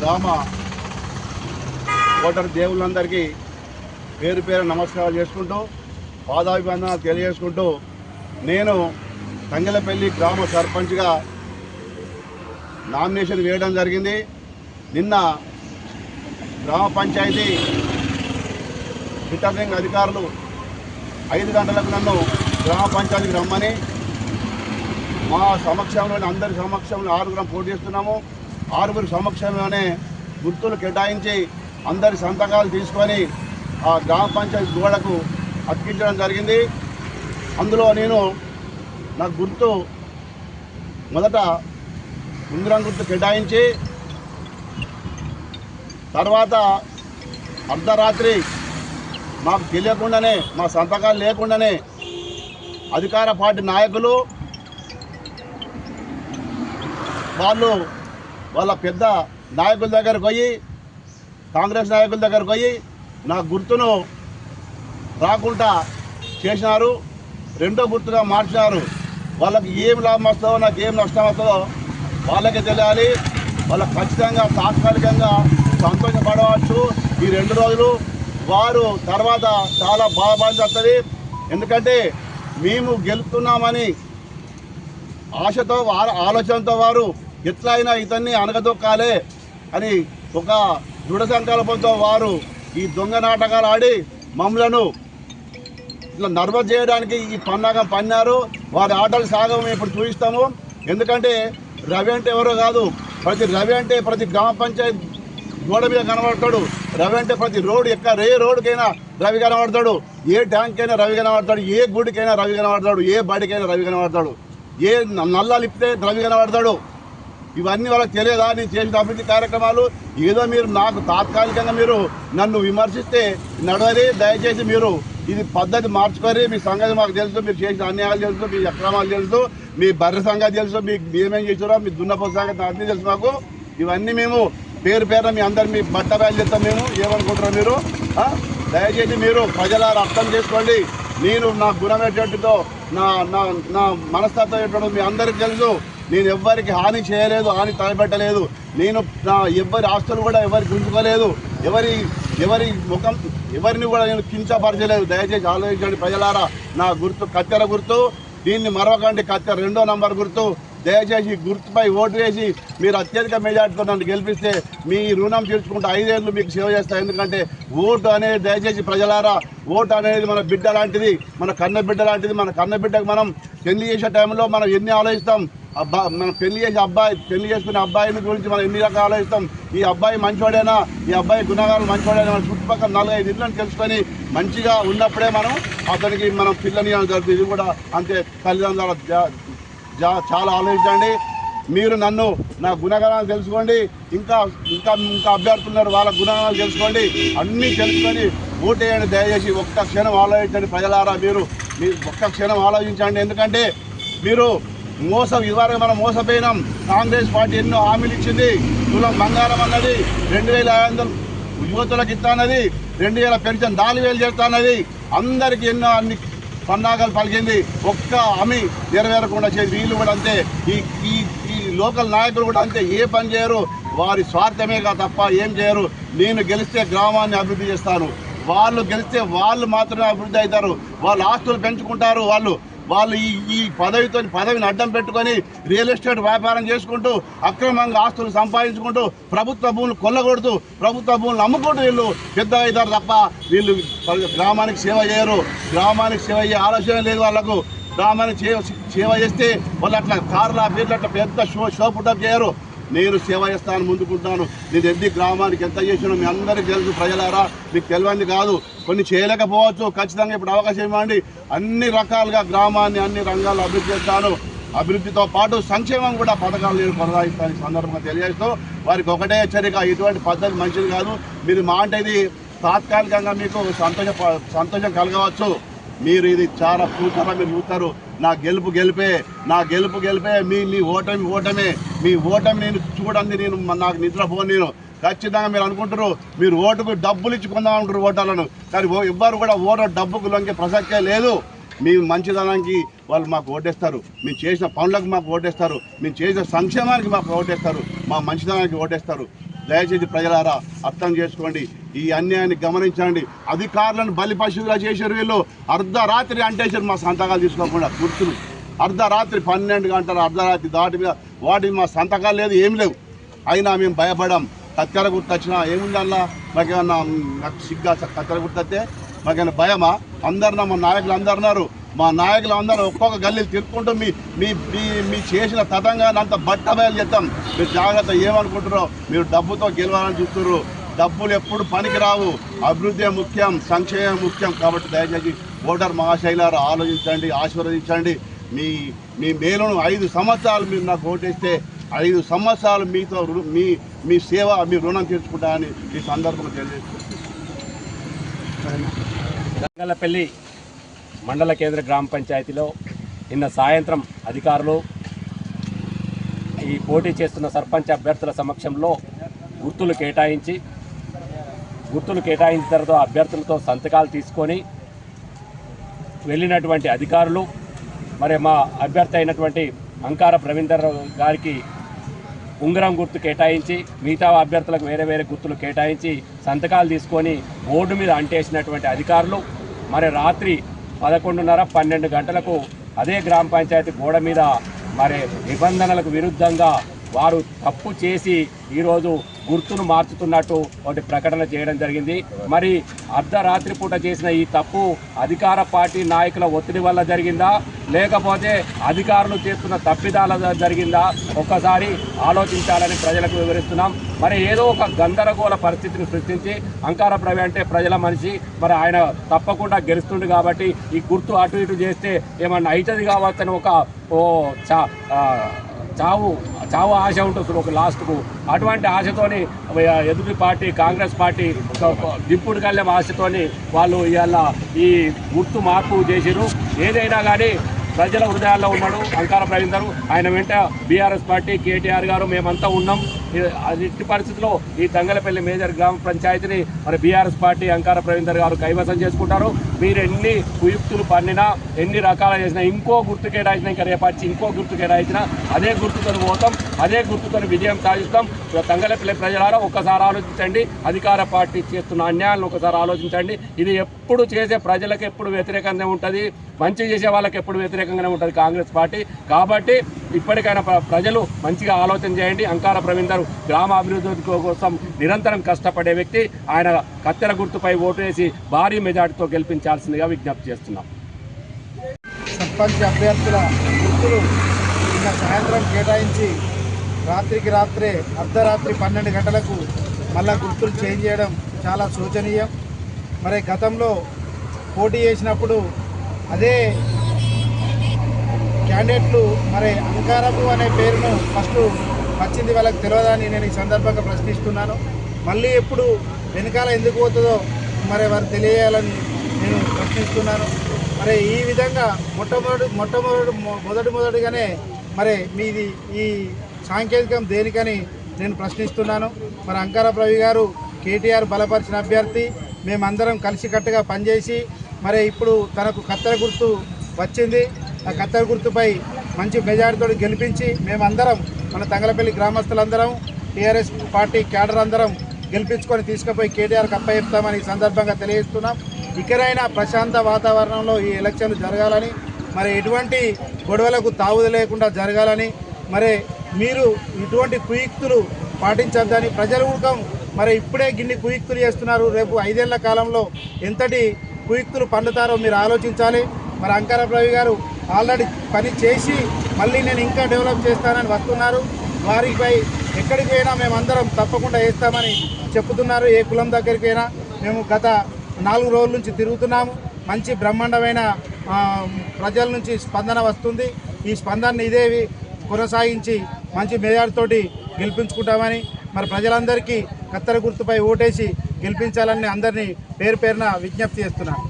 గ్రామ ఓటర్ దేవుళ్ళందరికీ పేరు పేరు నమస్కారాలు చేసుకుంటూ పాదాభివందనాలు తెలియజేసుకుంటూ నేను తంగలపల్లి గ్రామ సర్పంచ్గా నామినేషన్ వేయడం జరిగింది. నిన్న గ్రామ పంచాయతీ రిటర్నింగ్ అధికారులు ఐదు గంటలకు నన్ను గ్రామ పంచాయతీకి రమ్మని మా సమక్షంలోని అందరి సమక్షంలో ఆరుగురం పోటీ చేస్తున్నాము. ఆరుగురు సమక్షంలోనే గుర్తులు కేటాయించి అందరి సంతకాలు తీసుకొని ఆ గ్రామ పంచాయతీ గోడకు అతికించడం జరిగింది. అందులో నేను నా గుర్తు మొదట ఉంగరం గుర్తు కేటాయించి తర్వాత అర్ధరాత్రి మాకు తెలియకుండానే మా సంతకాలు లేకుండానే అధికార పార్టీ నాయకులు వాళ్ళు వాళ్ళ పెద్ద నాయకుల దగ్గరకు పోయి కాంగ్రెస్ నాయకుల దగ్గరకు పోయి నా గుర్తును రాకుండా చేసినారు రెండో గుర్తుగా మార్చినారు. వాళ్ళకి ఏం లాభం వస్తుందో నాకు ఏం నష్టం వస్తుందో వాళ్ళకే తెలియాలి. వాళ్ళకి ఖచ్చితంగా తాత్కాలికంగా సంతోషపడవచ్చు. ఈ రెండు రోజులు వారు తర్వాత చాలా బాధపడాల్సి వస్తుంది ఎందుకంటే మేము గెలుపుతున్నామని ఆశతో వారు ఆలోచనతో వారు ఎట్లా అయినా ఇతన్ని అనగదొక్కాలే అని ఒక దృఢ సంకల్పంతో వారు ఈ దొంగ నాటకాలు ఆడి మమ్మలను ఇట్లా నర్వస్ చేయడానికి ఈ పన్నాగం పన్నారు. వారి ఆటలు సాగం ఇప్పుడు చూపిస్తాము. ఎందుకంటే రవి అంటే ఎవరో కాదు. ప్రతి రవి అంటే ప్రతి గ్రామ పంచాయతీ గోడ మీద కనబడతాడు. రవి అంటే ప్రతి రోడ్డు ఎక్క ఏ రోడ్డుకైనా రవి కనబడతాడు. ఏ ట్యాంక్ అయినా రవి కనబడతాడు. ఏ గుడికైనా రవి కనబడతాడు. ఏ బడికైనా రవి కనబడతాడు. ఏ నల్లాలు ఇప్పితే రవి కనబడతాడు. ఇవన్నీ వాళ్ళకి తెలియదా? నేను చేసిన అభివృద్ధి కార్యక్రమాలు. ఏదో మీరు నాకు తాత్కాలికంగా మీరు నన్ను విమర్శిస్తే నడవరి దయచేసి మీరు ఇది పద్ధతి మార్చుకొని మీ సంగతి మాకు తెలుసు మీరు చేసిన అన్యాయాలు తెలుసు మీ అక్రమాలు తెలుసు మీ బర్రె సంగతి తెలుసు మీకు మేమేం చేసారో మీ దున్నపోతు సంగతి అన్నీ తెలుసు మాకు. ఇవన్నీ మేము పేరు పేరున మీ అందరు మీ బట్ట బయలు చెప్తాం మేము. ఏమనుకుంటున్నాం మీరు? దయచేసి మీరు ప్రజల అర్థం చేసుకోండి నేను నా గుణం నా నా నా మనస్తత్వం ఎటువంటిదో మీ అందరికీ తెలుసు. నేను ఎవ్వరికి హాని చేయలేదు హాని తలపెట్టలేదు. నేను నా ఎవరి ఆస్తులు కూడా ఎవరికి ఉంచుకోలేదు ఎవరి ఎవరి ముఖం ఎవరిని కూడా నేను కించపరచలేదు. దయచేసి ఆలోచించండి ప్రజలారా. నా గుర్తు కత్తెర గుర్తు దీన్ని మరొకండి కత్తెర రెండో నంబర్ గుర్తు. దయచేసి గుర్తుపై ఓటు వేసి మీరు అత్యధిక మెజార్టీతో నన్ను గెలిపిస్తే మీ రుణం తీర్చుకుంటే ఐదేళ్ళు మీకు సేవ చేస్తాయి ఎందుకంటే ఓటు అనేది దయచేసి ప్రజలారా ఓటు అనేది మన బిడ్డ లాంటిది మన కన్న బిడ్డ లాంటిది మన కన్న బిడ్డకు మనం పెళ్ళి చేసే టైంలో మనం ఎన్ని ఆలోచిస్తాం? అబ్బా మనం పెళ్ళి చేసే అబ్బాయి పెళ్ళి చేసుకునే అబ్బాయిని గురించి మనం ఎన్ని రకాలు ఆలోచిస్తాం? ఈ అబ్బాయి మంచివాడేనా ఈ అబ్బాయి గుణగాలు మంచివాడేనా మన చుట్టుపక్కల నలభైదు ఇళ్ళని తెలుసుకొని మంచిగా ఉన్నప్పుడే మనం అతనికి మనం పిల్లని జరుగుతుంది ఇది కూడా అంతే తల్లిదండ్రుల చాలా ఆలోచించండి. మీరు నన్ను నా గుణగణాలు తెలుసుకోండి. ఇంకా ఇంకా ఇంకా అభ్యర్థులున్నారు వాళ్ళ గుణగణాలు తెలుసుకోండి. అన్నీ తెలుసుకొని ఓటేయండి దయచేసి ఒక్క క్షణం ఆలోచించండి ప్రజలారా మీరు. మీరు ఒక్క క్షణం ఆలోచించండి. ఎందుకంటే మీరు మోసం ఇదివరకు మనం మోసపోయినాం. కాంగ్రెస్ పార్టీ ఎన్నో హామీలు ఇచ్చింది. తులం బంగారం అన్నది రెండు వేల ఐదు వందలు యువతులకు ఇస్తానది. రెండు వేల పెన్షన్ నాలుగు వేలు చేస్తానది. అందరికీ ఎన్నో అన్ని పన్నాగలు పలికింది. ఒక్క హామీ నెరవేరకుండా చేసి వీళ్ళు కూడా అంతే. ఈ ఈ ఈ లోకల్ నాయకులు కూడా అంతే. ఏ పని చేయరు. వారి స్వార్థమే కా తప్ప ఏం చేయరు. నేను గెలిస్తే గ్రామాన్ని అభివృద్ధి చేస్తాను. వాళ్ళు గెలిస్తే వాళ్ళు మాత్రమే అభివృద్ధి అవుతారు. వాళ్ళు ఆస్తులు పెంచుకుంటారు. వాళ్ళు వాళ్ళు ఈ ఈ పదవితో పదవిని అడ్డం పెట్టుకొని రియల్ ఎస్టేట్ వ్యాపారం చేసుకుంటూ అక్రమంగా ఆస్తులు సంపాదించుకుంటూ ప్రభుత్వ భూములు కొల్లగొడుతూ ప్రభుత్వ భూములు అమ్ముకుంటూ వీళ్ళు పెద్ద అవుతారు తప్ప వీళ్ళు గ్రామానికి సేవ చేయరు. గ్రామానికి సేవ అయ్యే ఆలోచన లేదు వాళ్ళకు. గ్రామానికి సేవ సేవ చేస్తే వాళ్ళు అట్లా కార్ల పేర్లు అట్లా పెద్ద షో షో పుట్టప్ చేయరు. నేను సేవ చేస్తాను ముందుకుంటాను. నేను ఎన్ని గ్రామానికి ఎంత చేసినా మీ అందరికీ తెలుసు ప్రజలారా. మీకు తెలియంది కాదు. కొన్ని చేయలేకపోవచ్చు. ఖచ్చితంగా ఇప్పుడు అవకాశం ఇవ్వండి. అన్ని రకాలుగా గ్రామాన్ని అన్ని రంగాల్లో అభివృద్ధి చేస్తాను. అభివృద్ధితో పాటు సంక్షేమం కూడా పథకాలు నేను కొనసాగిస్తాను ఈ సందర్భంగా తెలియజేస్తూ వారికి ఒకటే హెచ్చరిక ఇటువంటి పద్ధతి మంచిది కాదు. మీరు మా అంటే ఇది తాత్కాలికంగా మీకు సంతోష సంతోషం కలగవచ్చు. మీరు ఇది చాలా చూసారా మీరు చూస్తారు. నా గెలుపు గెలిపే నా గెలుపు గెలిపే మీ మీ ఓటమి ఓటమే. మీ ఓటమి నేను చూడండి నేను మ- నాకు నిద్రపోను నేను. ఖచ్చితంగా మీరు అనుకుంటారు మీరు ఓటుకు డబ్బులు ఇచ్చి కొందామంటారు ఓటర్లను కానీ ఎవ్వరు కూడా ఓటర్ డబ్బుకు లొంగే ప్రసక్తే లేదు. మీ మంచిదనానికి వాళ్ళు మాకు ఓటేస్తారు. మేము చేసిన పనులకు మాకు ఓటేస్తారు. మేము చేసిన సంక్షేమానికి మాకు ఓటేస్తారు. మా మంచిదనానికి ఓటేస్తారు. దయచేసి ప్రజలారా అర్థం చేసుకోండి. ఈ అన్యాయాన్ని గమనించండి. అధికారులను బలి పశువుగా చేశారు వీళ్ళు. అర్ధరాత్రి అంటేశారు మా సంతకాలు తీసుకోకుండా గుర్తులు అర్ధరాత్రి పన్నెండు గంటల అర్ధరాత్రి దాటి మీద వాటి మా సంతకాలు లేదు ఏం లేవు. అయినా మేము భయపడాం. కత్తెర గుర్తు వచ్చినా ఏముందల్లా మాకేమన్నా నాకు సిగ్గా కత్తెర గుర్తు వస్తే మాకేమైనా భయమా? అందరు మా నాయకులు అందరున్నారు మా నాయకులు అందరూ ఒక్కొక్క గల్లీలు తిరుక్కుంటూ మీ మీ మీ మీ చేసిన తతంగాన్ని అంత బట్ట బయలు చెప్తాం మీరు జాగ్రత్త ఏమనుకుంటున్నారో మీరు డబ్బుతో గెలవాలని చూస్తున్నారు. డబ్బులు ఎప్పుడు పనికిరావు. అభివృద్ధి ముఖ్యం సంక్షేమం ముఖ్యం. కాబట్టి దయచేసి ఓటర్ మహాశైలారు ఆలోచించండి ఆశీర్వదించండి. మీ మీ మేలును ఐదు సంవత్సరాలు మీరు నాకు ఓటేస్తే ఐదు సంవత్సరాలు మీతో రు- మీ మీ సేవ మీ రుణం తీర్చుకుంటానని ఈ సందర్భంగా తెలియజేస్తుంది పెళ్ళి మండల కేంద్ర గ్రామ పంచాయతీలో నిన్న సాయంత్రం అధికారులు ఈ పోటీ చేస్తున్న సర్పంచ్ అభ్యర్థుల సమక్షంలో గుర్తులు కేటాయించి గుర్తులు కేటాయించిన తర్వాత అభ్యర్థులతో సంతకాలు తీసుకొని వెళ్ళినటువంటి అధికారులు మరి మా అభ్యర్థి అయినటువంటి అంకార ప్రవీందర్ గారికి ఉంగరం గుర్తు కేటాయించి మిగతా అభ్యర్థులకు వేరే వేరే గుర్తులు కేటాయించి సంతకాలు తీసుకొని బోర్డు మీద అంటేసినటువంటి అధికారులు మరి రాత్రి పదకొండున్నర పన్నెండు గంటలకు అదే గ్రామ పంచాయతీ గోడ మీద మరి నిబంధనలకు విరుద్ధంగా వారు తప్పు చేసి ఈరోజు గుర్తును మార్చుతున్నట్టు ఒకటి ప్రకటన చేయడం జరిగింది. మరి అర్ధరాత్రి పూట చేసిన ఈ తప్పు అధికార పార్టీ నాయకుల ఒత్తిడి వల్ల జరిగిందా? లేకపోతే అధికారులు చేస్తున్న తప్పిదాల జరిగిందా? ఒక్కసారి ఆలోచించాలని ప్రజలకు వివరిస్తున్నాం. మరి ఏదో ఒక గందరగోళ పరిస్థితిని సృష్టించి అంకార ప్రవి అంటే ప్రజల మనిషి. మరి ఆయన తప్పకుండా గెలుస్తుండు కాబట్టి ఈ గుర్తు అటు ఇటు చేస్తే ఏమన్నా అవుతుంది కావచ్చని ఒక ఓ చా చావు చావు ఆశ ఉంటుంది ఒక లాస్ట్కు. అటువంటి ఆశతోని ఎదుటి పార్టీ కాంగ్రెస్ పార్టీ దిప్పుడు కళ్ళెం ఆశతోని వాళ్ళు ఇవాళ ఈ గుర్తు మార్పు చేసిరు ఏదైనా కానీ ప్రజల హృదయాల్లో ఉన్నాడు అంకార ప్రవీణ్ ఆయన వెంట బీఆర్ఎస్ పార్టీ కేటీఆర్ గారు మేమంతా ఉన్నాం. ఇట్టి పరిస్థితిలో ఈ దంగలపల్లి మేజర్ గ్రామ పంచాయతీని మరి బీఆర్ఎస్ పార్టీ అంకార ప్రవీణ్ గారు కైవసం చేసుకుంటారు. మీరు ఎన్ని కుయుక్తులు పండినా ఎన్ని రకాల చేసినా ఇంకో గుర్తు కేటాయించినా ఇంకా రేపచ్చి ఇంకో గుర్తు కేటాయించినా అదే గుర్తుతో పోతాం అదే గుర్తుతో విజయం సాధిస్తాం. ఇక తంగలపల్లి ప్రజలారా ఒక్కసారి ఆలోచించండి. అధికార పార్టీ చేస్తున్న అన్యాయాలను ఒకసారి ఆలోచించండి. ఇది ఎప్పుడు చేసే ప్రజలకు ఎప్పుడు వ్యతిరేకంగా ఉంటుంది. మంచి చేసే వాళ్ళకి ఎప్పుడు వ్యతిరేకంగానే ఉంటుంది కాంగ్రెస్ పార్టీ. కాబట్టి ఇప్పటికైనా ప్రజలు మంచిగా ఆలోచన చేయండి. అంకార ప్రవీణ్ గ్రామ అభివృద్ధి కోసం నిరంతరం కష్టపడే వ్యక్తి. ఆయన కత్తెర గుర్తుపై ఓటు వేసి భారీ మెజార్టీతో గెలిపించాల్సిందిగా విజ్ఞప్తి చేస్తున్నాం. సర్పంచ్ అభ్యర్థుల గుర్తులు నిన్న సాయంత్రం కేటాయించి రాత్రికి రాత్రే అర్ధరాత్రి పన్నెండు గంటలకు మళ్ళా గుర్తులు చేంజ్ చేయడం చాలా శోచనీయం. మరి గతంలో పోటీ చేసినప్పుడు అదే క్యాండిడేట్లు మరి అంకారపు అనే పేరును ఫస్ట్ వచ్చింది వాళ్ళకి తెలియదని నేను ఈ సందర్భంగా ప్రశ్నిస్తున్నాను. మళ్ళీ ఎప్పుడు వెనకాల ఎందుకు పోతుందో మరి వారు తెలియజేయాలని నేను ప్రశ్నిస్తున్నాను. మరి ఈ విధంగా మొట్టమొదటి మొట్టమొదటి మొదటి మొదటిగానే మరి మీది ఈ సాంకేతికం దేనికని నేను ప్రశ్నిస్తున్నాను. మరి అంకార రవి గారు కేటీఆర్ బలపరిచిన అభ్యర్థి మేమందరం కలిసికట్టుగా పనిచేసి మరి ఇప్పుడు తనకు కత్తెర గుర్తు వచ్చింది. కత్తెర గుర్తుపై మంచి మెజారిటీతో గెలిపించి మేమందరం మన తంగలపల్లి గ్రామస్తులందరం టీఆర్ఎస్ పార్టీ క్యాడర్ అందరం గెలిపించుకొని తీసుకుపోయి కేటీఆర్కి అప్పచెప్తామని ఈ సందర్భంగా తెలియజేస్తున్నాం. ఇకరైనా ప్రశాంత వాతావరణంలో ఈ ఎలక్షన్లు జరగాలని మరి ఎటువంటి గొడవలకు తావుదు లేకుండా జరగాలని మరి మీరు ఇటువంటి కుయుక్తులు పాటించద్దని ప్రజలు కూడా మరి ఇప్పుడే గిన్ని కుయుక్తులు చేస్తున్నారు. రేపు ఐదేళ్ళ కాలంలో ఎంతటి కుయుక్తులు పండుతారో మీరు ఆలోచించాలి. మరి అంకార రవి గారు ఆల్రెడీ పని చేసి మళ్ళీ నేను ఇంకా డెవలప్ చేస్తానని వస్తున్నారు. వారిపై ఎక్కడికి పోయినా మేమందరం తప్పకుండా వేస్తామని చెప్తున్నారు. ఏ కులం దగ్గరికి పోయినా మేము గత నాలుగు రోజుల నుంచి తిరుగుతున్నాము. మంచి బ్రహ్మాండమైన ప్రజల నుంచి స్పందన వస్తుంది. ఈ స్పందనని ఇదే కొనసాగించి మంచి మెజార్టీతోటి గెలిపించుకుంటామని మరి ప్రజలందరికీ కత్తెర గుర్తుపై ఓటేసి గెలిపించాలని అందరినీ పేరు పేరున విజ్ఞప్తి చేస్తున్నాను.